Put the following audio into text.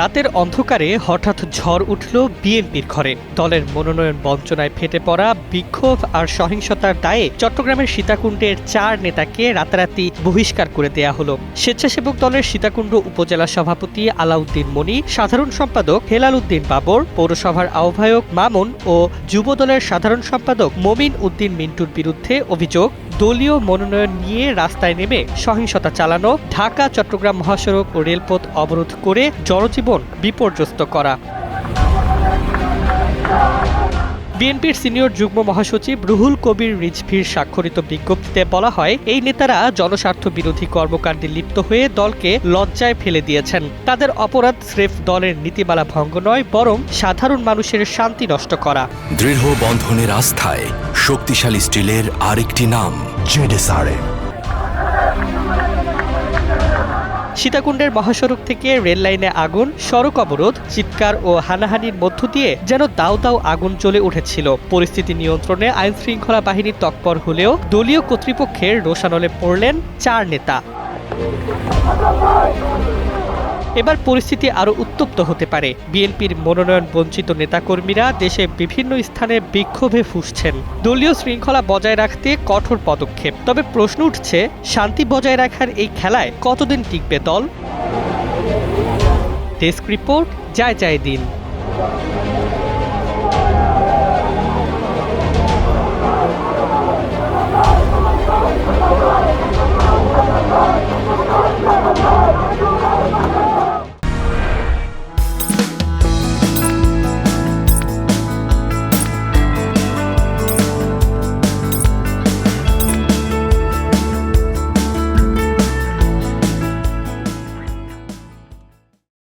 রাতের অন্ধকারে হঠাৎ ঝড় উঠল বিএনপির ঘরে। দলের মনোনয়ন বঞ্চনায় ফেটে পড়া বিক্ষোভ আর সহিংসতার দায়ে চট্টগ্রামের সীতাকুণ্ডের চার নেতাকে রাতারাতি বহিষ্কার করে দেয়া হলো। স্বেচ্ছাসেবক দলের সীতাকুণ্ড উপজেলা সভাপতি আলাউদ্দিন মনি, সাধারণ সম্পাদক হেলাল উদ্দিন বাবর, পৌরসভার আহ্বায়ক মামুন ও যুব দলের সাধারণ সম্পাদক মমিন উদ্দিন মিন্টুর বিরুদ্ধে অভিযোগ, দলীয় মনোনয়ন নিয়ে রাস্তায় নেমে সহিংসতা চালানো ঢাকা চট্টগ্রাম মহাসড়ক ও রেলপথ অবরোধ করে জনজীবন বিপর্যস্ত করা। বিএনপির সিনিয়র যুগ্ম মহাসচিব রুহুল কবির রিজভির স্বাক্ষরিত বিজ্ঞপ্তিতে বলা হয়, এই নেতারা জনস্বার্থ বিরোধী কর্মকাণ্ডে লিপ্ত হয়ে দলকে লজ্জায় ফেলে দিয়েছেন। তাদের অপরাধ স্রেফ দলের নীতিমালা ভঙ্গ নয়, বরং সাধারণ মানুষের শান্তি নষ্ট করা। দৃঢ় বন্ধনের আস্থায় শক্তিশালী স্টিলের আরেকটি নাম, জেডেসআরএম। সীতাকুণ্ডের মহাসড়ক থেকে রেল লাইনে আগুন, সড়ক অবরোধ, চিৎকার ও হানাহানির মধ্য দিয়ে যেন দাও দাও আগুন চলে উঠেছিল। পরিস্থিতি নিয়ন্ত্রণে আইন শৃঙ্খলা বাহিনী তৎপর হলেও দলীয় কর্তৃপক্ষের রোশানলে পড়লেন চার নেতা। এবার পরিস্থিতি আরও উত্তপ্ত হতে পারে। বিএনপির মনোনয়ন বঞ্চিত নেতাকর্মীরা দেশে বিভিন্ন স্থানে বিক্ষোভে ফুসছেন। দলীয় শৃঙ্খলা বজায় রাখতে কঠোর পদক্ষেপ। তবে প্রশ্ন উঠছে, শান্তি বজায় রাখার এই খেলায় কতদিন টিকবে দল? ডেস্ক রিপোর্ট যায় যায় দিন।